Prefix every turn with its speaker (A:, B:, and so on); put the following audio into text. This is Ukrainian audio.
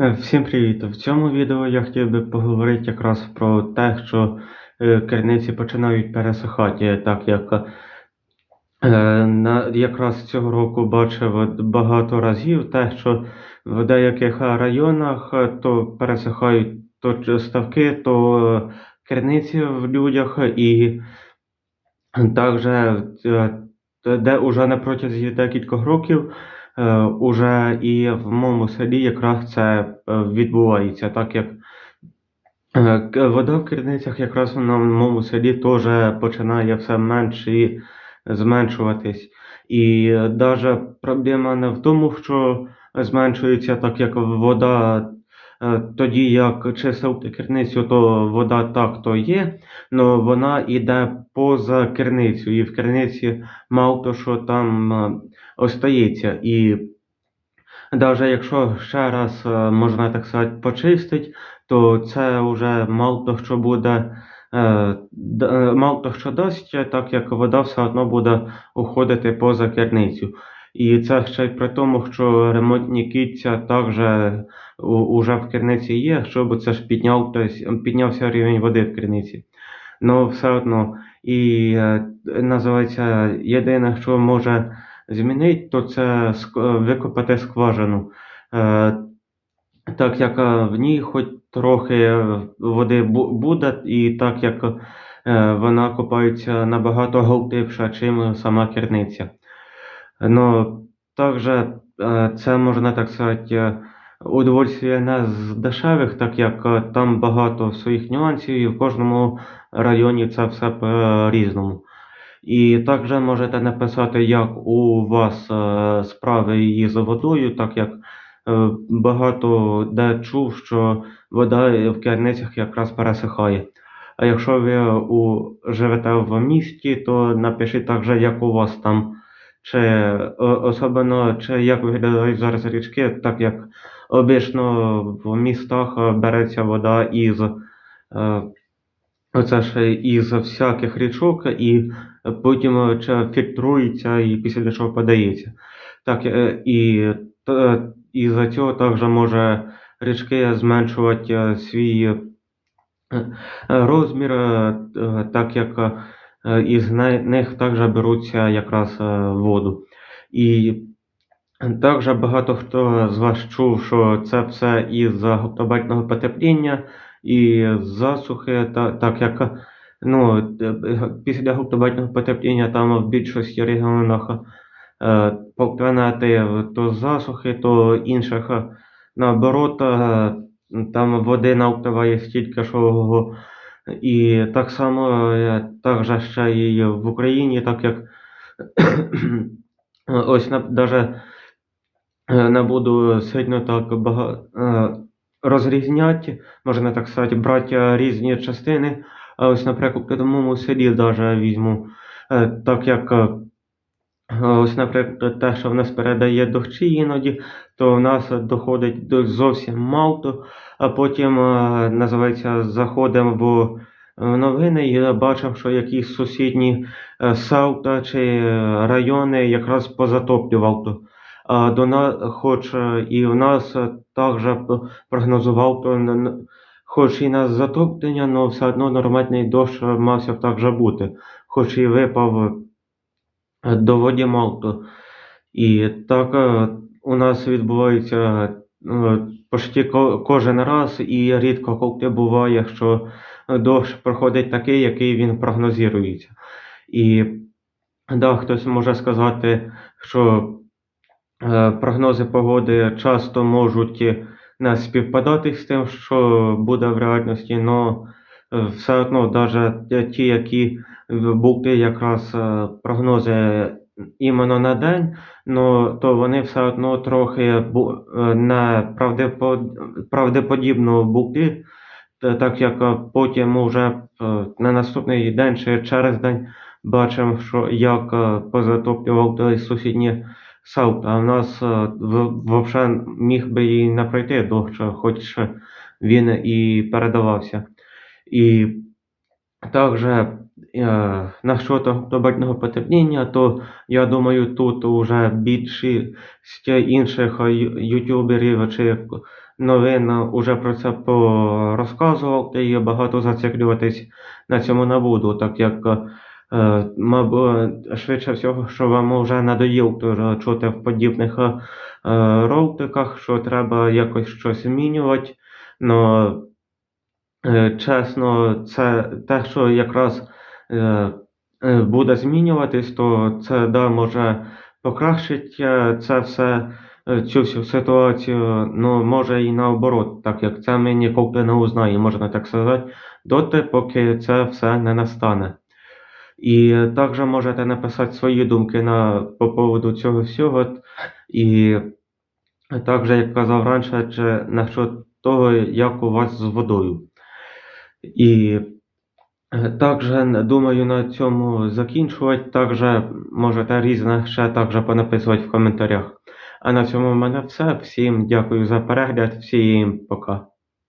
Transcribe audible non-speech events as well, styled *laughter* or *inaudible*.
A: Е, Всім привіт! В цьому відео я хотів би поговорити якраз про те, що е, криниці починають пересихати, так як е, якраз цього року бачив багато разів те, що в деяких районах то пересихають то ставки, то криниці в людях, і також, де уже на протязі декількох років уже і в моєму селі якраз це е, відбувається, так як е, вода в керницях якраз на моєму селі теж починає все менше зменшуватись. І навіть проблема не в тому, що зменшується, так як вода, е, тоді як чистити криницю, то вода так то є, але вона йде поза криницю, і в криниці мало то, що там е, остається. І навіть якщо ще раз, е, можна так сказати, почистить, то це вже мало то що буде, е, е, мало то що дасть, так як вода все одно буде уходити поза керницю. І це ще й при тому, що ремонтні кільця також уже в керниці є, щоб це ж підняв, тобто, піднявся рівень води в керниці. Ну, все одно. І е, називається єдине, що може змінити, то це викопати скважину. Е, так як е, в ній хоч трохи води бу- буде, і так як вона копається набагато глибше, чим сама керниця. Ну, також е, це можна так сказати, е, удовольствие не з дешевих, так як е, там багато своїх нюансів, і в кожному районі це все по-різному. І також можете написати, як у вас справи із водою, так як багато де чув, що вода в керницях якраз пересихає. А якщо ви у, живете в місті, то напишіть також, як у вас там, чи особливо, чи як виглядають зараз річки, так як обично в містах е, береться вода із е, Оце ж із всяких річок, і потім е, чи фільтрується і після чого подається. Так, е, і із-за цього також може річки зменшувати свій розмір, так як із не- них також беруться якраз е, воду. І також багато хто з вас чув, що це все із-за глобального потепління і засухи, та, так як ну, е, після глобального потепління там в більшості регіонах е, планети то засухи, то інших е, наоборот, е, там води навпливає стільки, що і так само так же ще і в Україні, так як *coughs* ось навіть Е, не буду сильно так багато розрізняти, можна так сказати, брати е, різні частини. А ось, наприклад, в моєму селі навіть візьму, е, так як е, ось, наприклад, те, що в нас передає дощі іноді, то в нас доходить до зовсім мало, а потім е, називається заходимо в е, новини і бачимо, що якісь сусідні е, села чи райони якраз позатоплював. то. А до нас, хоч і в нас також прогнозував, то хоч і на затоплення, але все одно нормальний дощ мався також бути, хоч і випав доволі мало. І так е, у нас відбувається е, почти кожен раз, і рідко коли буває, що дощ проходить такий, який він прогнозується. І да, хтось може сказати, що Е, Прогнози погоди часто можуть не співпадати з тим, що буде в реальності, але все одно, навіть ті, які були якраз е, прогнози іменно на день, но, то вони все одно трохи е, не правдепо- правдеподібно були, так як е, потім вже на наступний день чи через день бачимо, що як позатоплював сусідні Сауд, а в нас взагалі міг би і не пройти дощ, хоч він і передавався. І також е, насчет глобального потепління, то я думаю, тут уже більшість інших ютуберів чи новин уже про це порозказував, і багато зациклюватись на цьому не буду, так як, е, мабуть, швидше всього, що вам вже надоїв чути в подібних е, роликах, що треба якось щось змінювати. Но Чесно, це те, що якраз е, е, буде змінюватись, то це да, може покращить е, це все, е, цю всю ситуацію, ну може і наоборот, так як це ми ніколи не узнаємо, можна так сказати, доти, поки це все не настане. І також можете написати свої думки на, по поводу цього всього. І також, як казав раніше, чи насчет того, як у вас з водою. І е, також думаю на цьому закінчувати. Також можете різне ще також понаписувати в коментарях. А на цьому в мене все. Всім дякую за перегляд, всім пока.